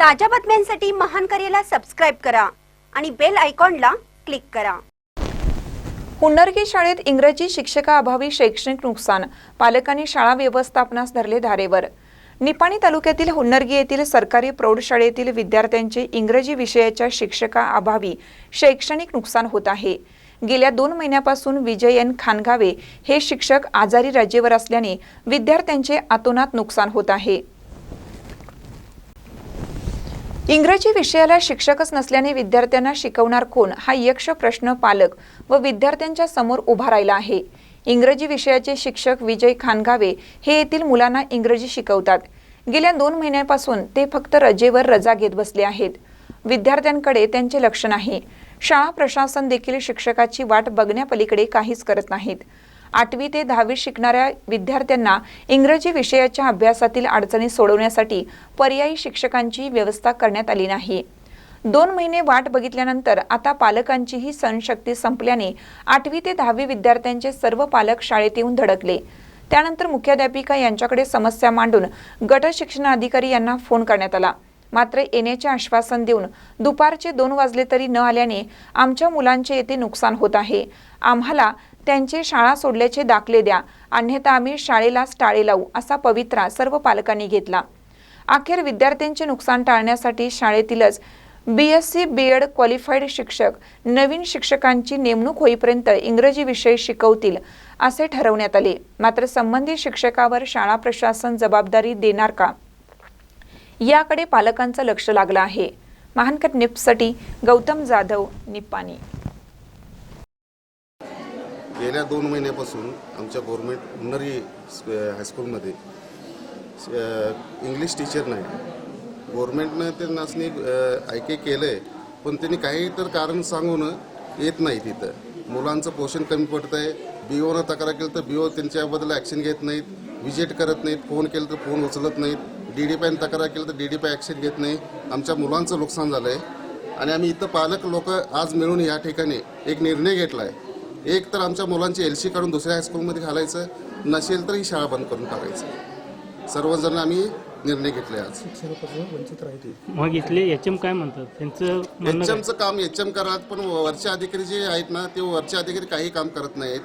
ताज्या बातम्यांसाठी महान करेला सबस्क्राईब करा आणि बेल आयकॉनला क्लिक करा. हुन्नरगी शाळेत इंग्रजी शिक्षकाअभावी शैक्षणिक नुकसान. पालकांनी शाळा व्यवस्थापनास धरले धारेवर. निपाणी तालुक्यातील हुन्नरगी येथील सरकारी प्रौढशाळेतील विद्यार्थ्यांचे इंग्रजी विषयाच्या शिक्षकाअभावी शैक्षणिक नुकसान होत आहे. गेल्या दोन महिन्यापासून विजय एन खानगावे हे शिक्षक आजारी रजेवर असल्याने विद्यार्थ्यांचे अतोनात नुकसान होत आहे. इंग्रजी विषयाला शिक्षकच नसल्याने विद्यार्थ्यांना शिकवणार कोण? हा यक्ष प्रश्न पालक व विद्यार्थ्यांच्या समोर उभा राहिला आहे. इंग्रजी विषयाचे शिक्षक विजय खानगावे हे येथील मुलांना इंग्रजी शिकवतात. गेल्या दोन महिन्यापासून ते फक्त रजेवर रजा घेत बसले आहेत. विद्यार्थ्यांकडे त्यांचे लक्ष नाही. शाळा प्रशासन देखील शिक्षकाची वाट बघण्यापलीकडे काहीच करत नाहीत. आठवी ते दहावी शिकणाऱ्या विद्यार्थ्यांना इंग्रजी विषयाच्या अभ्यासातील अडचणी सोडवण्यासाठी पर्यायी शिक्षकांची व्यवस्था करण्यात आली नाही. दोन महिने वाट बघितल्यानंतर आता पालकांचीही सहनशक्ती संपल्याने आठवी ते दहावी विद्यार्थ्यांचे सर्व पालक शाळेत येऊन धडकले. त्यानंतर मुख्याध्यापिका यांच्याकडे समस्या मांडून गट शिक्षणाधिकारी यांना फोन करण्यात आला. मात्र येण्याचे आश्वासन देऊन दुपारचे दोन वाजले तरी न आल्याने आमच्या मुलांचे येथे नुकसान होत आहे. आम्हाला त्यांचे शाळा सोडल्याचे दाखले द्या. अन्यथा आम्ही शाळेलाच टाळे लावू असा पवित्रा सर्व पालकांनी घेतला. अखेर विद्यार्थ्यांचे नुकसान टाळण्यासाठी शाळेतीलच B S C B Ed qualified शिक्षक नवीन शिक्षकांची नेमणूक होईपर्यंत इंग्रजी विषय शिकवतील असे ठरवण्यात आले. मात्र संबंधित शिक्षकावर शाळा प्रशासन जबाबदारी देणार का? याकडे पालकांचं लक्ष लागलं आहे. महानकट निप्ससाठी गौतम जाधव निप्पाणी. गेल्या दोन महिन्यापासून आमच्या गव्हर्मेंट हुन्नरी हायस्कूलमध्ये इंग्लिश टीचर नाही. गव्हर्मेंटनं ते ऐके केलं आहे पण त्यांनी काही तर कारण सांगून येत नाही तिथं. मुलांचं पोषण कमी पडतं आहे बी ओनं तक्रार केलं तर बी ओ त्यांच्याबद्दल ॲक्शन घेत नाहीत विजिट करत नाहीत फोन केलं तर फोन उचलत नाहीत डी डी पायनं तक्रार केलं तर डी डी पाय ॲक्शन घेत नाही. आमच्या मुलांचं नुकसान झालं आहे आणि आम्ही इथं पालक लोक आज मिळून या ठिकाणी एक निर्णय घेतला आहे एक तर आमच्या मुलांची एल सी काढून दुसऱ्या हायस्कूलमध्ये घालायचं नसेल तर ही शाळा बंद करून टाकायचं. सर्वजण आम्ही निर्णय घेतले आज. मग इथले एच एम काय म्हणतात? त्यांचं म्हणणं एच काय? एमचं काम एच एम करत पण वरचे अधिकारी जे आहेत ना ते वरचे अधिकारी काही काम करत नाहीत.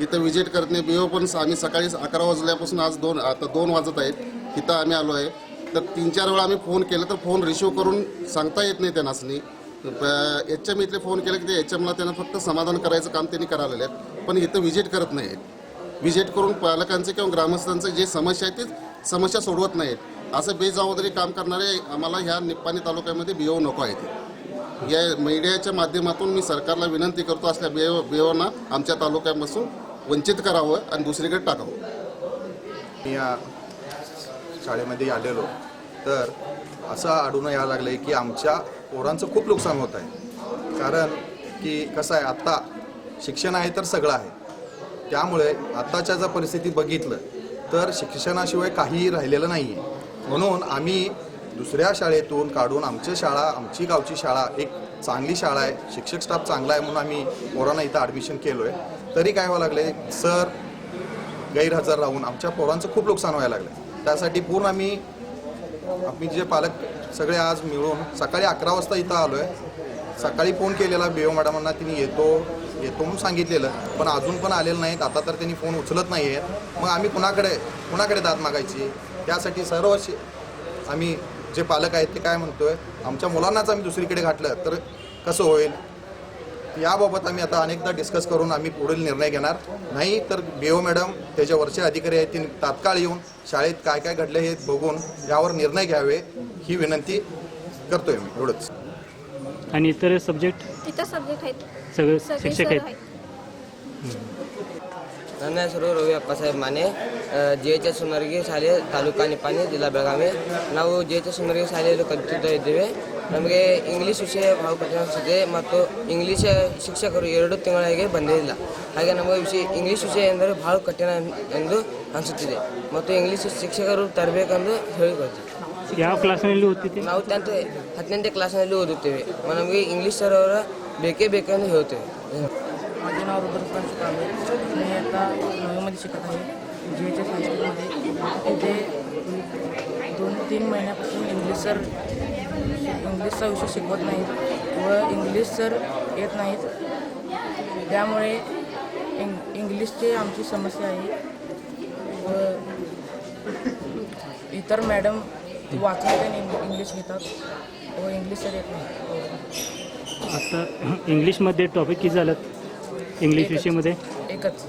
इथं विजिट करत नाही. बीओ पण आम्ही सकाळी अकरा वाजल्यापासून आज दोन आता दोन वाजत आहेत. इथं आम्ही आलो आहे. तर तीन चार वेळा आम्ही फोन केला तर फोन रिसिव्ह करून सांगता येत नाही त्यांनासनी एच एम इथले फोन केले की ते एच एमला त्यांना फक्त समाधान करायचं काम त्यांनी करालेलं आहे. पण इथं व्हिजिट करत नाहीत. व्हिजिट करून पालकांचे किंवा ग्रामस्थांचे जे समस्या आहेत ते समस्या सोडवत नाहीत. असं बेजबाबदारी काम करणारे आम्हाला ह्या निप्पाणी तालुक्यामध्ये बिओ नको आहेत. या मीडियाच्या माध्यमातून मी सरकारला विनंती करतो असल्या बिओ बिओना आमच्या तालुक्यापासून वंचित करावं आणि दुसरीकडे टाकावं. मी या शाळेमध्ये आलेलो. तर असं आढळून यायला लागलं आहे की आमच्या पोरांचं खूप नुकसान होत आहे. कारण की कसं आहे आत्ता शिक्षण आहे तर सगळं आहे. त्यामुळे आत्ताच्या जर परिस्थिती बघितलं तर शिक्षणाशिवाय काहीही राहिलेलं नाही आहे म्हणून आम्ही दुसऱ्या शाळेतून काढून आमची शाळा आमची गावची शाळा एक चांगली शाळा आहे. शिक्षक स्टाफ चांगला आहे म्हणून आम्ही पोरांना इथं ॲडमिशन केलो आहे तरी काय व्हावं लागले सर गैरहजर राहून आमच्या पोरांचं खूप नुकसान व्हायला लागलं त्यासाठी पूर्ण आम्ही आम्ही जे पालक सगळे आज मिळून सकाळी अकरा वाजता इथं आलो आहे सकाळी फोन केलेला बेओ मॅडमांना तिने येतो येतो म्हणून सांगितलेलं. पण अजून पण आलेलं नाहीत. आता तर त्यांनी फोन उचलत नाही आहेत मग आम्ही कुणाकडे कुणाकडे दाद मागायची? त्यासाठी सर्व आम्ही जे पालक आहेत ते काय म्हणतोय आमच्या मुलांनाच आम्ही दुसरीकडे घातलं तर कसं होईल? याबाबत आम्ही आता अनेकदा डिस्कस करून आम्ही पुढील निर्णय घेणार नाही तर बीओ मॅडम त्याच्या वरचे अधिकारी आहेत ते तात्काळ येऊन शाळेत काय काय घडलं हे बघून यावर निर्णय घ्यावे ही विनंती करतोय मी एवढंच आणि इतर सब्जेक्ट इतर सब्जेक्ट आहेत सगळे सगळे शिक्षक सर आहेत ನನ್ನ ಹೆಸರು Ravi Appasaheb Mane J H S Sumargi ಶಾಲೆ ತಾಲೂಕಾ ನಿಪ್ಪಾಣಿ ಜಿಲ್ಲಾ ಬೆಳಗಾವಿ ನಾವು ಜೆ ಎಚ್ ಎಸ್ ಸುಮರ್ಗಿ ಶಾಲೆಯಲ್ಲಿ ಕಲಿಸುತ್ತಾ ಇದ್ದೇವೆ ನಮಗೆ ಇಂಗ್ಲೀಷ್ ವಿಷಯ ಭಾಳ ಕಠಿಣ ಅನಿಸುತ್ತೆ ಮತ್ತು ಇಂಗ್ಲೀಷ್ ಶಿಕ್ಷಕರು ಎರಡು ತಿಂಗಳಿಗೆ ಬಂದಿಲ್ಲ ಹಾಗೆ ನಮಗೆ ವಿಷಯ ಇಂಗ್ಲೀಷ್ ವಿಷಯ ಎಂದರೆ ಭಾಳ ಕಠಿಣ ಎಂದು ಅನಿಸುತ್ತಿದೆ ಮತ್ತು ಇಂಗ್ಲೀಷ್ ಶಿಕ್ಷಕರು ತರಬೇಕೆಂದು ಹೇಳಿಕೊಳ್ತೀವಿ ಯಾವ ಕ್ಲಾಸ್ನಲ್ಲಿ ಓದ್ತಿದ್ದೆ ನಾವು ಟೆಂತ್ ಹತ್ತನೇ ಕ್ಲಾಸ್ನಲ್ಲಿ ಓದುತ್ತೇವೆ ನಮಗೆ ಇಂಗ್ಲೀಷ್ ಸರ್ ಅವರ ಬೇಕೇ ಬೇಕೆಂದು ಹೇಳ್ತೇವೆ माझे नाव रुद्रकांत कांबळे मी आता नववीमध्ये शिकत आहे जी एच एस हायस्कूलमध्ये तिथे दोन तीन महिन्यापासून इंग्लिश सर इंग्लिशचा विषय शिकवत नाहीत व इंग्लिश सर येत नाहीत त्यामुळे इंग इंग्लिशची आमची समस्या आहे. व इतर मॅडम वाचून इंग्लिश घेतात व इंग्लिश सर येत नाही. आता इंग्लिशमध्ये टॉपिक किती झालं? इंग्लिश. विषयामध्ये? एकच.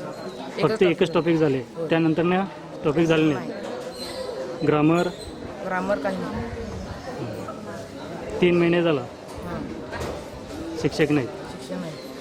फक्त एकच टॉपिक झाले. त्यानंतर ना टॉपिक झाले नाही. ग्रामर ग्रामर काही नाही. तीन महिने झाला. शिक्षक नाहीत.